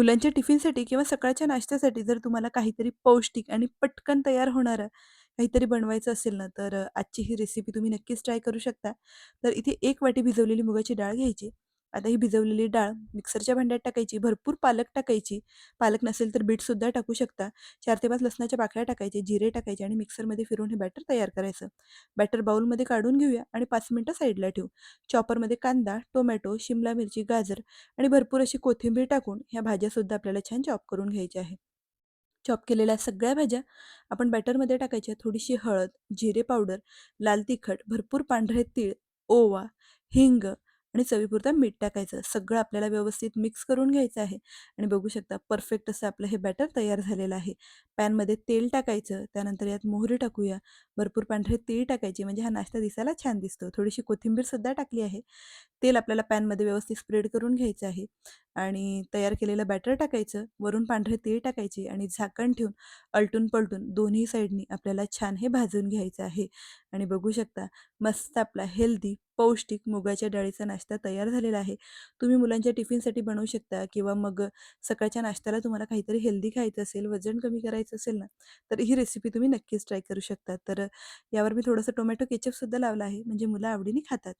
मुलांच्या टिफिनसाठी किंवा सकाळच्या नाश्त्यासाठी जर तुम्हाला काहीतरी पौष्टिक आणि पटकन तयार होणारं काहीतरी बनवायचं असेल ना, तर अ, आजची ही रेसिपी तुम्ही नक्कीच ट्राय करू शकता. तर इथे 1 वाटी भिजवलेली मुगाची डाळ घ्यायची. आता ही भिजवलेली डाळ मिक्सरच्या भांड्यात टाकायची. भरपूर पालक टाकायची. पालक नसेल तर बीटसुद्धा टाकू शकता. चार ते पाच लसणाच्या पाकळ्या टाकायचे, जिरे टाकायचे आणि मिक्सरमध्ये फिरून हे बॅटर तयार करायचं. बॅटर बाउलमध्ये काढून घेऊया आणि पाच मिनटं साईडला ठेवू. चॉपरमध्ये कांदा, टोमॅटो, शिमला मिरची, गाजर आणि भरपूर अशी कोथिंबीर टाकून ह्या भाज्यासुद्धा आपल्याला छान चॉप करून घ्यायच्या आहे. चॉप केलेल्या सगळ्या भाज्या आपण बॅटरमध्ये टाकायच्या. थोडीशी हळद, जिरे पावडर, लाल तिखट, भरपूर पांढरे तीळ, ओवा, हिंग आणि चवीपुरता मीठ टाकायचं. सगळं आपल्याला व्यवस्थित मिक्स करून घ्यायचं आहे आणि बघू शकता परफेक्ट असं आपलं हे बॅटर तयार झालेलं आहे. पॅनमध्ये तेल टाकायचं, त्यानंतर यात मोहरी टाकूया, भरपूर पांढरे तीळ टाकायचे म्हणजे हा नाश्ता दिसायला छान दिसतो. थोडीशी कोथिंबीरसुद्धा टाकली आहे. तेल आपल्याला पॅनमध्ये व्यवस्थित स्प्रेड करून घ्यायचं आहे आणि तयार केलेलं बॅटर टाकायचं, वरून पांढरे तीळ टाकायचे आणि झाकण ठेवून अलटून पलटून दोन्ही साईडनी आपल्याला छान हे भाजून घ्यायचं आहे आणि बघू शकता मस्त आपला हेल्दी, पौष्टिक मुगाच्या डाळीचा नाश्ता तयार झालेला आहे. तुम्ही मुलांच्या टिफिनसाठी बनवू शकता किंवा मग सकाळच्या नाश्त्याला तुम्हाला काहीतरी हेल्दी खायचं असेल, वजन कमी करायचं असेल ना, तर ही रेसिपी तुम्ही नक्कीच ट्राय करू शकता. तर यावर मी थोडंसं टोमॅटो केचपसुद्धा लावला आहे म्हणजे मुलं आवडीने खातात.